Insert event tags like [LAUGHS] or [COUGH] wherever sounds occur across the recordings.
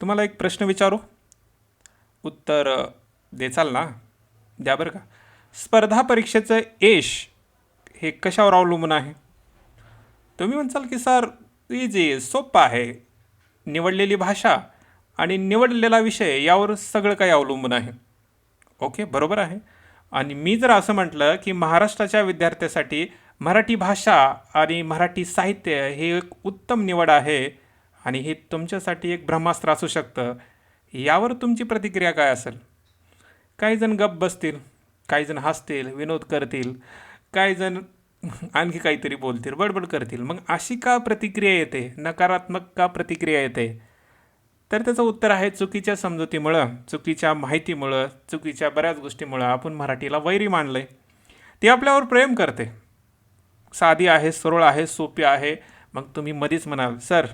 तुम्हाला एक प्रश्न विचारू? उत्तर देचाल ना. द्या बरं का. स्पर्धा परीक्षेचं यश हे कशावर अवलंबून आहे? तुम्ही म्हणसाल की सर इजी सोपं आहे निवडलेली भाषा आणि निवडलेला विषय यावर सगळं काही अवलंबून आहे. ओके बरोबर आहे. आणि मी जर असं म्हटलं की महाराष्ट्राच्या विद्यार्थ्यासाठी मराठी भाषा आणि मराठी साहित्य हे एक उत्तम निवड आहे आणि हे तुमच्यासाठी एक ब्रह्मास्त्र असू शकतं. यावर तुमची प्रतिक्रिया काय असेल? काही जण गप बसतील काही जण हसतील विनोद करतील काही जण आणखी काहीतरी बोलतील बडबड करतील. मग अशी का प्रतिक्रिया येते? नकारात्मक का प्रतिक्रिया येते? तर त्याचं उत्तर आहे चुकीच्या समजुतीमुळं चुकीच्या माहितीमुळं चुकीच्या बऱ्याच गोष्टीमुळं. आपण मराठीला वैरी मानलं आहे ती आपल्यावर प्रेम करते. साधी आहे सरळ आहे सोपी आहे. मग तुम्ही मधीच म्हणाल सर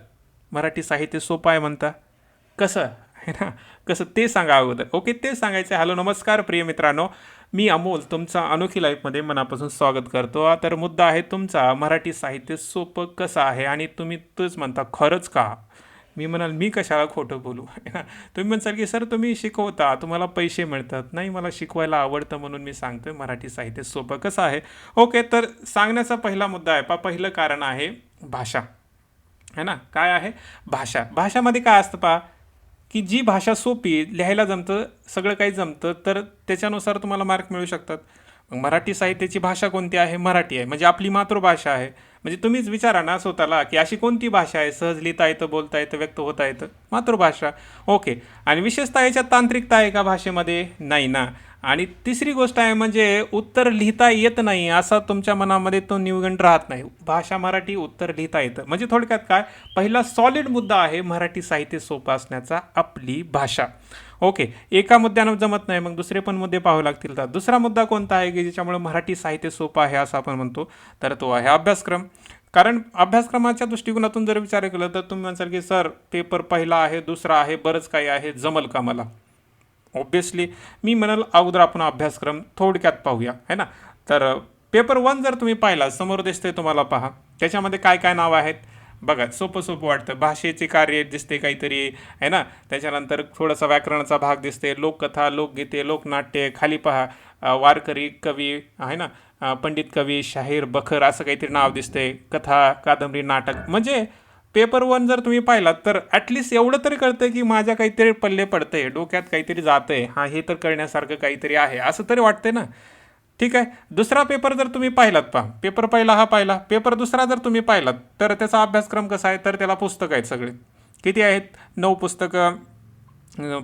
मराठी साहित्य सोपं आहे म्हणता. कसं? आहे ना? कसं? ते सांगा अगोदर. ओके ते सांगायचं हॅलो नमस्कार प्रिय मित्रांनो. मी अमोल तुमचा अनोखी लाईफमध्ये मनापासून स्वागत करतो. तर मुद्दा आहे तुमचा मराठी साहित्य सोपं कसं आहे आणि तुम्ही तोच म्हणता खरंच का? मी म्हणाल मी कशाला खोटं बोलू? आहे ना? तुम्ही म्हणसाल की सर तुम्ही शिकवता तुम्हाला पैसे मिळतात. नाही मला शिकवायला आवडतं म्हणून मी सांगतो आहे मराठी साहित्य सोपं कसं आहे? ओके तर सांगण्याचा पहिला मुद्दा आहे. पा पहिलं कारण आहे भाषा. है ना? काय आहे? भाषा. भाषामध्ये काय असतं पा की जी भाषा सोपी लिहायला जमतं सगळं काही जमतं तर त्याच्यानुसार तुम्हाला मार्क मिळू शकतात. मग मराठी साहित्याची भाषा कोणती आहे? मराठी आहे. म्हणजे आपली मातृभाषा आहे. म्हणजे तुम्हीच विचारा ना स्वतःला की अशी कोणती भाषा आहे? सहज लिहिता येतं बोलता येतं व्यक्त होता येतं? मातृभाषा. ओके. आणि विशेषतः याच्यात तांत्रिकता आहे का भाषेमध्ये? नाही ना. आणि तिसरी गोष्ट आहे म्हणजे उत्तर लिहिता येत नाही असा तुमच्या मनामध्ये तो निवगण राहत नाही. भाषा मराठी उत्तर लिहिता येतं. म्हणजे थोडक्यात काय? पहिला सॉलिड मुद्दा आहे मराठी साहित्य सोपं असण्याचा आपली भाषा. ओके एका मुद्द्यानं जमत नाही मग दुसरे पण मुद्दे पाहावे लागतील तर दुसरा मुद्दा कोणता आहे की ज्याच्यामुळे मराठी साहित्य सोपं आहे असं आपण म्हणतो? तर तो आहे अभ्यासक्रम. कारण अभ्यासक्रमाच्या दृष्टिकोनातून जर विचार केला तर तुम्ही म्हणसाल की सर पेपर पहिला आहे दुसरा आहे बरंच काही आहे जमल का मला? ऑब्विसली मी म्हणाल अगोदर आपण अभ्यासक्रम थोडक्यात पाहूया है ना? तर पेपर वन जर तुम्ही पाहिला समोर दिसते तुम्हाला पहा त्याच्यामध्ये काय काय नावं आहेत? बघा सोपं सोपं वाटतं. भाषेचे कार्य दिसते काहीतरी आहे ना? त्याच्यानंतर थोडासा व्याकरणाचा भाग दिसते. लोककथा लोकगीते लोकनाट्य खाली पहा वारकरी कवी आहे ना? पंडित कवी शाहीर बखर असं काहीतरी नाव दिसते. कथा कादंबरी नाटक. म्हणजे पेपर वन जर तुम्ही पाहिलात तर ॲटलिस्ट एवढं तरी कळतं की माझ्या काहीतरी पल्ले पडतंय डोक्यात काहीतरी जातंय हा हे तर करण्यासारखं काहीतरी आहे असं तरी वाटतंय ना? ठीक आहे? दुसरा पेपर जर तुम्ही पाहिलात पहा पेपर पहिला हा पाहिला पेपर दुसरा जर तुम्ही पाहिलात तर त्याचा अभ्यासक्रम कसा आहे? तर त्याला पुस्तकं आहेत सगळे. किती आहेत? नऊ पुस्तकं.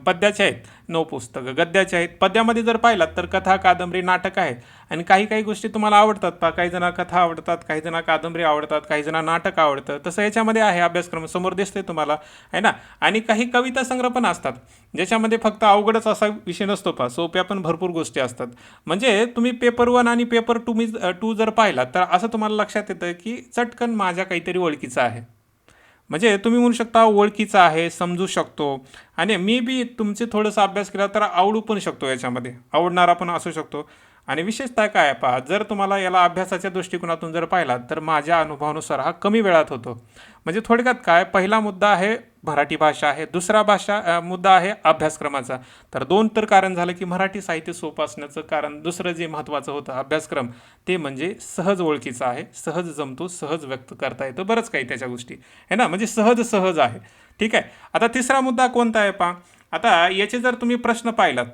पद्याचे आहेत. नऊ पुस्तकं. गद्याचे आहेत. पद्यामध्ये जर पाहिलात तर कथा कादंबरी नाटक आहेत. आणि काही काही गोष्टी तुम्हाला आवडतात पा काही जणा कथा आवडतात काही जणा कादंबरी आवडतात काही जणा नाटक आवडतं. तसं याच्यामध्ये आहे अभ्यासक्रम. समोर दिसते तुम्हाला. आहे ना? आणि काही कविता संग्रह पण असतात. ज्याच्यामध्ये फक्त अवघडच असा विषय नसतो पा सोप्या पण भरपूर गोष्टी असतात. म्हणजे तुम्ही पेपर वन आणि पेपर टू मी टू जर पाहिलात तर असं तुम्हाला लक्षात येतं की चटकन माझ्या काहीतरी ओळखीचं आहे. म्हणजे तुम्ही म्हणू शकता ओळखीचा आहे समजू शकतो. आणि मी बी तुमचे थोडंसं अभ्यास केला तर आवडू पण शकतो याच्यामध्ये. आवडणारा पण असू शकतो. आणि विशेषतः काय आहे पहा जर तुम्हाला याला अभ्यासाच्या दृष्टिकोनातून जर पाहिला तर माझ्या अनुभवानुसार हा कमी वेळात होतो. म्हणजे थोडक्यात काय पहिला मुद्दा आहे मराठी भाषा आहे दुसरा भाषा मुद्दा आहे अभ्यासक्रमाचा. तर दोन तर कारण झालं की मराठी साहित्य सोपं असण्याचं कारण दुसरं जे महत्त्वाचं होतं अभ्यासक्रम ते म्हणजे सहज ओळखीचं आहे सहज जमतो सहज व्यक्त करता येतं बरंच काही त्याच्या गोष्टी. आहे ना? म्हणजे सहज सहज आहे. ठीक आहे? आता तिसरा मुद्दा कोणता आहे पा आता याचे जर तुम्ही प्रश्न पाहिलात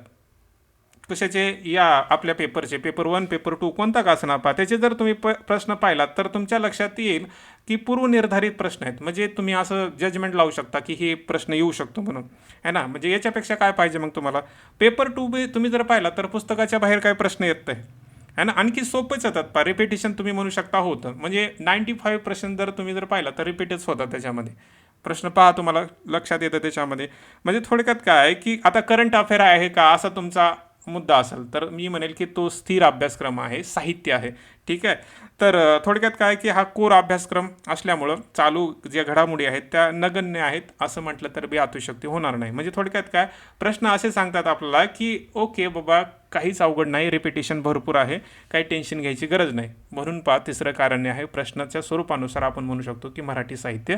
कशाचे या आपल्या पेपरचे पेपर वन पेपर टू कोणता का असणार पहा त्याचे जर तुम्ही प प्रश्न पाहिलात तर तुमच्या लक्षात येईल की पूर्वनिर्धारित प्रश्न आहेत. म्हणजे तुम्ही असं जजमेंट लावू शकता की हे प्रश्न येऊ शकतो म्हणून. आहे ना? म्हणजे याच्यापेक्षा काय पाहिजे मग तुम्हाला? पेपर टू बी तुम्ही जर पाहिला तर पुस्तकाच्या बाहेर काय प्रश्न येत नाही. है ना? आणखी सोपेच येतात. पा रिपिटेशन तुम्ही म्हणू शकता होतं. म्हणजे नाईंटी फाईव्ह प्रश्न जर तुम्ही जर पाहिला तर रिपीटच होतात त्याच्यामध्ये. प्रश्न पहा तुम्हाला लक्षात येतं त्याच्यामध्ये. म्हणजे थोडक्यात काय आहे की आता करंट अफेअर आहे का? असा तुमचा मुद्दा असेल तर मी म्हणेल की तो स्थिर अभ्यासक्रम आहे साहित्य आहे. ठीक आहे. तर थोडक्यात काय की हा कोर अभ्यासक्रम असल्यामुळं चालू ज्या घडामोडी आहेत त्या नगण्य आहेत असं म्हटलं तर बी अतिशक्ती होणार नाही. म्हणजे थोडक्यात काय प्रश्न असे सांगतात आपल्याला की ओके बाबा काहीच अवघड नाही रिपिटेशन भरपूर आहे काही टेन्शन घ्यायची गरज नाही. म्हणून पहा तिसरं कारण आहे प्रश्नाच्या स्वरूपानुसार आपण म्हणू शकतो की मराठी साहित्य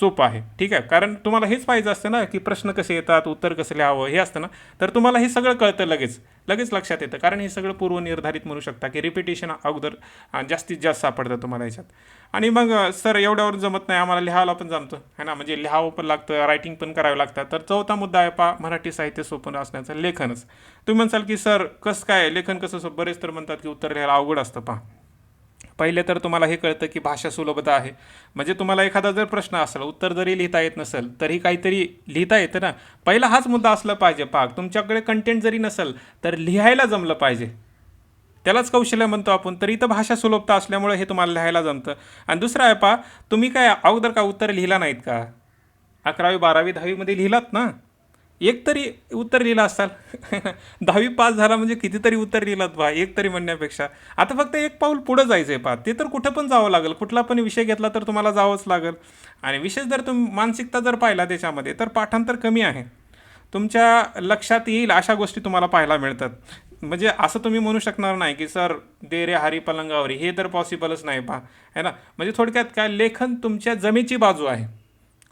सोपं आहे. ठीक आहे. कारण तुम्हाला हेच पाहिजे असतं ना की प्रश्न कसे येतात उत्तर कसं लिहावं हे असतं ना. तर तुम्हाला हे सगळं कळतं लगेच. लगेच लक्षात येतं. कारण हे सगळं पूर्वनिर्धारित म्हणू शकता की रिपिटेशन अगोदर जास्तीत जास्त सापडतं तुम्हाला याच्यात. आणि मग सर एवढ्यावर जमत नाही आम्हाला लिहायला पण जमतं. है ना? म्हणजे लिहावं पण लागतं रायटिंग पण करावं लागतं. तर चौथा मुद्दा आहे पा मराठी साहित्य सोपं असण्याचं लेखनच. तुम्ही म्हणसाल की सर कसं काय? लेखन कसं सोपं? बरेच तर म्हणतात की उत्तर लिहायला अवघड असतं पहा. पहिले तर तुम्हाला हे कळतं की भाषा सुलभता आहे. म्हणजे तुम्हाला एखादा जर प्रश्न असला उत्तर जरी लिहिता येत नसेल तरी काहीतरी लिहिता येतं ना. पहिला हाच मुद्दा असला पाहिजे पाक. तुमच्याकडे कंटेंट जरी नसेल तर लिहायला जमलं पाहिजे. त्यालाच कौशल्य म्हणतो आपण. तर इथं भाषा सुलभता असल्यामुळे हे तुम्हाला लिहायला जमतं. आणि दुसरं आहे पा तुम्ही काय अगोदर का उत्तर लिहिला नाहीत का? अकरावी बारावी दहावीमध्ये लिहिलात ना? एक तरी उत्तर लिहिलं असाल. [LAUGHS] दहावी पास झाला म्हणजे कितीतरी उत्तर लिहिलात बा एक तरी म्हणण्यापेक्षा. आता फक्त एक पाऊल पुढं जायचं आहे पा ते तर कुठं पण जावं लागेल. कुठला पण विषय घेतला तर तुम्हाला जावंच लागेल. आणि विशेष जर तुम्ही मानसिकता जर पाहिला त्याच्यामध्ये तर पाठांतर कमी आहे. तुमच्या लक्षात येईल अशा गोष्टी तुम्हाला पाहायला मिळतात. म्हणजे असं तुम्ही म्हणू शकणार नाही की सर दे रे हरी पलंगावरी हे तर पॉसिबलच नाही पहा. है ना? म्हणजे थोडक्यात काय लेखन तुमच्या जमेची बाजू आहे.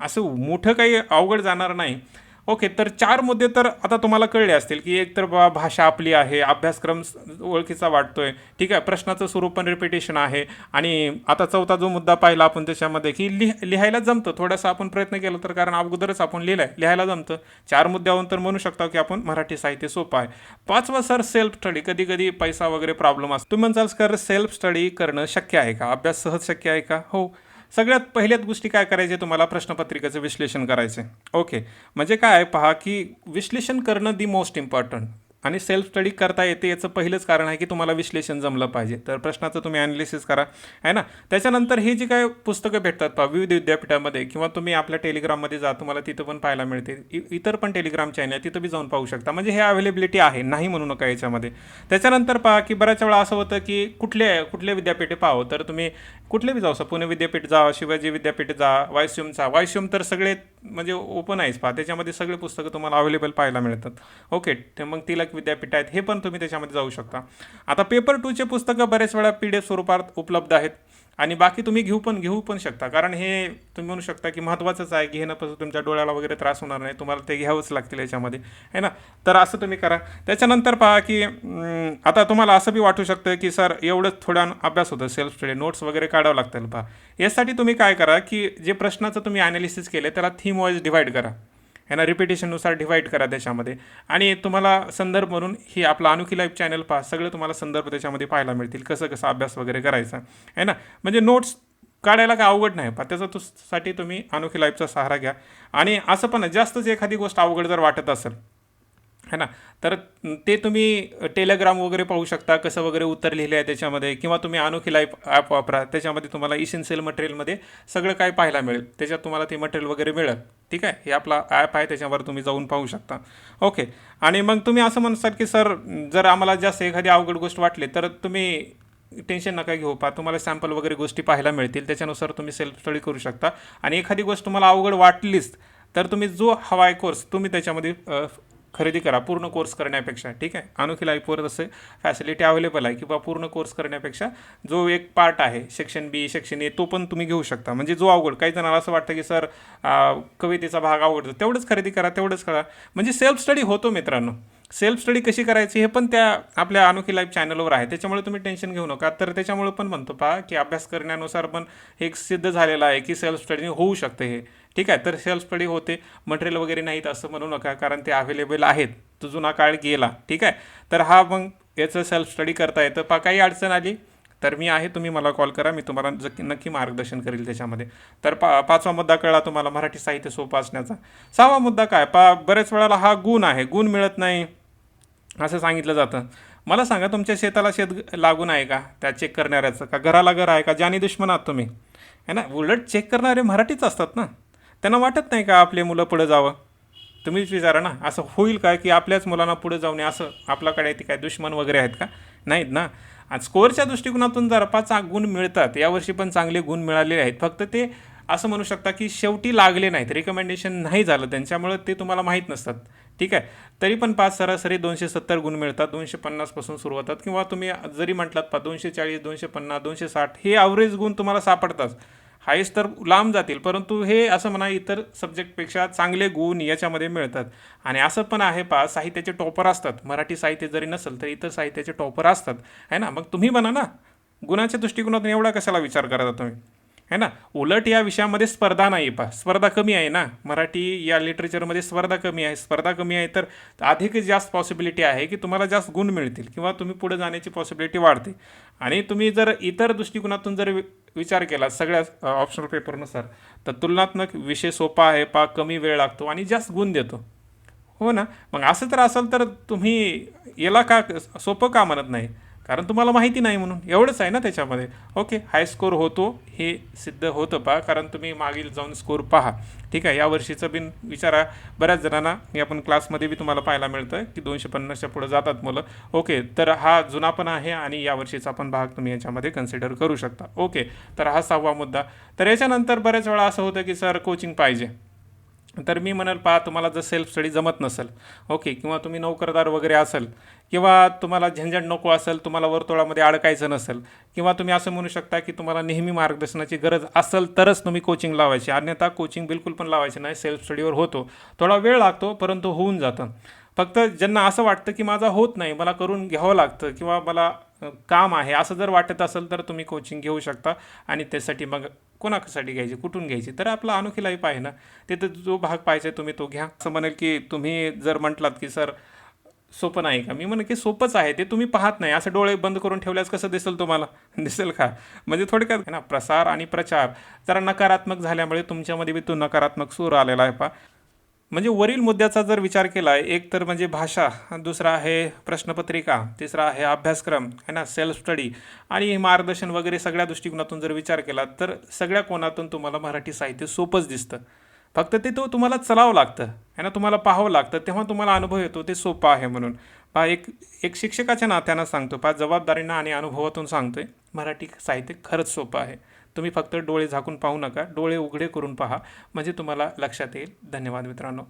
असं मोठं काही अवघड जाणार नाही. ओके तर चार मुद्दे तर आता तुम्हाला कळले असतील की एक तर बा भाषा आपली आहे अभ्यासक्रम ओळखीचा ओळखीचा वाटतोय ठीक आहे प्रश्नाचं स्वरूप पण रिपिटेशन आहे. आणि आता चौथा जो मुद्दा पाहिला आपण त्याच्यामध्ये की लिह लिहायला जमतं. थोडासा आपण प्रयत्न केला तर कारण अगोदरच आपण लिहिलं आहे लिहायला जमतं. चार मुद्द्यावरून तर म्हणू शकता की आपण मराठी साहित्य सोपं आहे. पाचवा सर सेल्फ स्टडी कधी कधी पैसा वगैरे प्रॉब्लेम असतो. तुम्ही म्हणसाल सर सेल्फ स्टडी करणं शक्य आहे का? अभ्यास सहज शक्य आहे का? हो. सगळ्यात पहिल्याच गोष्टी काय करायचे? तुम्हाला प्रश्नपत्रिकेचं विश्लेषण करायचे ओके म्हणजे काय? पहा की विश्लेषण करणं दी मोस्ट इम्पॉर्टंट आणि सेल्फ स्टडी करता येते याचं पहिलंच कारण आहे की तुम्हाला विश्लेषण जमलं पाहिजे. तर प्रश्नाचं तुम्ही ॲनालिसिस करा. आहे ना? त्याच्यानंतर हे जी काय पुस्तकं भेटतात पहा विविध विद्यापीठामध्ये किंवा तुम्ही आपल्या टेलिग्राममध्ये जा तुम्हाला तिथं पण पाहायला मिळते. इ- इतर पण टेलिग्राम चॅनल आहे तिथं बी जाऊन पाहू शकता. म्हणजे हे अवेलेबिलिटी आहे नाही म्हणू नका याच्यामध्ये. त्याच्यानंतर पहा की बऱ्याच वेळा असं होतं की कुठले कुठले विद्यापीठे पाहावं तर तुम्ही कुठले बी जाऊ सा पुणे विद्यापीठ जा शिवाजी विद्यापीठ जा वायस्यूमचा वायस्यूम तर सगळे म्हणजे ओपन आहेच पहा. त्याच्यामध्ये सगळे पुस्तकं तुम्हाला अवेलेबल पाहायला मिळतात. ओके मग मग तिलक विद्यापीठ आहेत हे पण तुम्ही त्याच्यामध्ये जाऊ शकता. आता पेपर टूचे पुस्तकं बरेच वेळा पी डी एफ स्वरूपात उपलब्ध आहेत. आणि बाकी तुम्ही घेऊ पण घेऊ पण शकता. कारण हे तुम्ही म्हणू शकता की महत्त्वाचंच आहे घेणं हे तुमच्या डोळ्याला वगैरे त्रास होणार नाही. तुम्हाला ते घ्यावंच लागतील याच्यामध्ये. है ना? तर असं तुम्ही करा. त्याच्यानंतर पहा की आता तुम्हाला असं बी वाटू शकतं की सर एवढंच थोडा अभ्यास होतं सेल्फ स्टडी नोट्स वगैरे काढावं लागतील. पहा. यासाठी तुम्ही काय करा की जे प्रश्नाचं तुम्ही ॲनालिसिस केले त्याला थीम वाईज डिवाईड करा. ह्यांना रिपिटेशननुसार डिवाईड करा त्याच्यामध्ये आणि तुम्हाला संदर्भ म्हणून ही आपला अनोखी लाईव्ह चॅनल पहा. सगळे तुम्हाला संदर्भ त्याच्यामध्ये पाहायला मिळतील. कसं कसं अभ्यास वगैरे करायचा. आहे ना? म्हणजे नोट्स काढायला काय अवघड नाही. पहा त्याचा तो साठी तुम्ही अनोखी लाईफचा सहारा घ्या. आणि असं पण आहे, जास्तच एखादी गोष्ट अवघड जर वाटत असेल है ना? तर ते तुम्ही टेलिग्राम वगैरे पाहू शकता. कसं वगैरे उत्तर लिहिले आहे त्याच्यामध्ये. किंवा तुम्ही अनोखी लाईफ ॲप वापरा. त्याच्यामध्ये तुम्हाला इसेन्शियल मटेरियलमध्ये सगळं काय पाहायला मिळेल. त्याच्यात तुम्हाला ते मटेरियल वगैरे मिळेल. ठीक आहे? हे आपला ॲप आहे त्याच्यावर तुम्ही जाऊन पाहू शकता. ओके आणि मग तुम्ही असं म्हणसाल की सर जर आम्हाला जास्त एखादी अवघड गोष्ट वाटली तर तुम्ही टेन्शन नका घेऊ पा तुम्हाला सॅम्पल वगैरे गोष्टी पाहायला मिळतील. त्याच्यानुसार तुम्ही सेल्फ स्टडी करू शकता. आणि एखादी गोष्ट तुम्हाला अवघड वाटलीच तर तुम्ही जो हवा आहे कोर्स तुम्ही त्याच्यामध्ये खरेदी करा पूर्ण कोर्स करण्यापेक्षा ठीक आहे? अनोखी लाईफवर तसं फॅसिलिटी अवेलेबल आहे किंवा पूर्ण कोर्स करण्यापेक्षा जो एक पार्ट आहे सेक्शन बी सेक्शन ए तो पण तुम्ही घेऊ शकता. म्हणजे जो अवघड काही जणांना असं वाटतं की सर कवितेचा भाग आवडतो तेवढंच खरेदी करा तेवढंच करा. म्हणजे सेल्फ स्टडी होतो मित्रांनो. सेल्फ स्टडी कशी करायची हे पण त्या आपल्या अनोखी लाईफ चॅनलवर आहे. त्याच्यामुळे तुम्ही टेन्शन घेऊ नका. तर त्याच्यामुळे पण म्हणतो पहा की अभ्यास करण्यानुसार पण एक सिद्ध झालेलं आहे की सेल्फ स्टडी होऊ शकते हे. ठीक आहे? तर सेल्फ स्टडी होते. मटेरियल वगैरे नाहीत असं म्हणू नका कारण ते अवेलेबल आहेत. तो जुना काळ गेला. ठीक आहे? तर हा मग याचं सेल्फ स्टडी करता येतं. पा काही अडचण आली तर मी आहे. तुम्ही मला कॉल करा. मी तुम्हाला जक नक्की मार्गदर्शन करेल त्याच्यामध्ये. तर पा पाचवा मुद्दा कळला तुम्हाला. मराठी साहित्य सोपं असण्याचा. सहावा मुद्दा काय? पा बऱ्याच वेळाला हा गुण आहे. गुण मिळत नाही. असं सांगितलं जातं. मला सांगा तुमच्या शेताला शेत लागून आहे का? त्या चेक करणाऱ्याचं. का घराला घर आहे का? ज्याने दुश्मन आहात तुम्ही. है ना? उलट चेक करणारे मराठीच असतात ना. त्यांना वाटत नाही का आपले मुलं पुढे जावं? तुम्हीच विचारा ना. असं होईल का की आपल्याच मुलांना पुढे जाऊ नये असं आपल्याकडे ते काय दुश्मन वगैरे आहेत का? नाहीत ना. आणि स्कोअरच्या दृष्टिकोनातून जर पाच गुण मिळतात यावर्षी पण चांगले गुण मिळालेले आहेत. फक्त ते असं म्हणू शकता की शेवटी लागले नाहीत. रिकमेंडेशन नाही झालं. त्यांच्यामुळं ते तुम्हाला माहीत नसतात. ठीक आहे. तरी पण पाच सरासरी दोनशे सत्तर गुण मिळतात. दोनशे पन्नासपासून सुरू होतात किंवा तुम्ही जरी म्हटलात पा दोनशे चाळीस दोनशे पन्नास दोनशे साठ हे ॲव्हरेज गुण तुम्हाला सापडतात. हायस्ट तर लांब जातील परंतु हे असं म्हणा इतर सब्जेक्टपेक्षा चांगले गुण याच्यामध्ये मिळतात. आणि असं पण आहे पा साहित्याचे टॉपर असतात. मराठी साहित्य जरी नसेल तर इतर साहित्याचे टॉपर असतात. आहे ना? मग तुम्ही म्हणा ना गुणाच्या दृष्टिकोनातून एवढा कशाला विचार करता तुम्ही? है ना? उलट या विषयामध्ये स्पर्धा नाही पा स्पर्धा कमी आहे ना? मराठी या लिटरेचरमध्ये स्पर्धा कमी आहे. स्पर्धा कमी आहे तर अधिक जास्त पॉसिबिलिटी आहे की तुम्हाला जास्त गुण मिळतील किंवा तुम्ही पुढे जाण्याची पॉसिबिलिटी वाढते. आणि तुम्ही जर इतर दृष्टिकोनातून जर वि- विचार केला सगळ्या ऑप्शनल पेपरनुसार तर तुलनात्मक विषय सोपा आहे पा कमी वेळ लागतो आणि जास्त गुण देतो. हो ना? मग असं तर असेल तर तुम्ही याला का सोपं का म्हणत नाही? कारण तुम्हाला माहिती नाही म्हणून. एवढंच आहे ना त्याच्यामध्ये. ओके हाय स्कोर होतो हे सिद्ध होतं पहा. कारण तुम्ही मागील जाऊन स्कोर पहा. ठीक आहे यावर्षीचं बिन विचारा. बऱ्याच जणांना हे आपण क्लासमध्ये बी तुम्हाला पाहायला मिळतं की दोनशे पन्नासच्या पुढे जातात मुलं. ओके तर हा जुना पण आहे आणि या वर्षीचा पण भाग तुम्ही याच्यामध्ये कन्सिडर करू शकता. ओके तर हा सहावा मुद्दा. तर याच्यानंतर बऱ्याच वेळा असं होतं की सर कोचिंग पाहिजे. तर मी म्हणाल पहा तुम्हाला जर सेल्फ स्टडी जमत नसेल ओके किंवा तुम्ही नोकरदार वगैरे असेल किंवा तुम्हाला झंझट नको असेल तुम्हाला वर्तुळामध्ये अडकायचं नसेल किंवा तुम्ही असं म्हणू शकता की तुम्हाला नेहमी मार्गदर्शनाची गरज असेल तरच तुम्ही कोचिंग लावायची. अन्यथा कोचिंग बिलकुल पण लावायची नाही सेल्फ स्टडीवर होतो. थोडा वेळ लागतो परंतु होऊन जातं. फक्त ज्यांना असं वाटतं की माझा होत नाही मला करून घ्यावं लागतं किंवा मला काम आहे. असं जर वाटत असेल तर तुम्ही कोचिंग घेऊ शकता आणि त्यासाठी मग कोणासाठी घ्यायची कुठून घ्यायची? तर आपला अनोखी लाईफ आहे ना. तिथं जो भाग पाहिजे तुम्ही तो घ्या. असं म्हणेल की तुम्ही जर म्हटलात की सर सोपं नाही का? मी म्हणे की सोपंच आहे. ते तुम्ही पाहत नाही. असं डोळे बंद करून ठेवल्यास कसं दिसेल तुम्हाला? [LAUGHS] दिसेल का? म्हणजे थोडक्यात आहे ना प्रसार आणि प्रचार जरा नकारात्मक झाल्यामुळे तुमच्यामध्ये बी तो नकारात्मक सूर आलेला आहे पा म्हणजे वरील मुद्द्याचा जर विचार केला एक तर म्हणजे भाषा दुसरा आहे प्रश्नपत्रिका तिसरा आहे अभ्यासक्रम है ना सेल्फ स्टडी आणि मार्गदर्शन वगैरे सगळ्या दृष्टिकोनातून जर विचार केला तर सगळ्या कोणातून तुम्हाला मराठी साहित्य सोपंच दिसतं. फक्त ते तो तुम्हाला चलावं लागतं है ना तुम्हाला पाहावं लागतं तेव्हा तुम्हाला अनुभव येतो ते सोपं आहे म्हणून. पहा एक एक शिक्षकाच्या नात्यानं सांगतो पहा जबाबदारीनं आणि अनुभवातून सांगतोय मराठी साहित्य खरंच सोपं आहे. तुम्ही फक्त डोळे झाकून पाहू नका डोळे उघडे करून पहा. म्हणजे तुम्हाला लक्षात येईल. धन्यवाद मित्रांनो.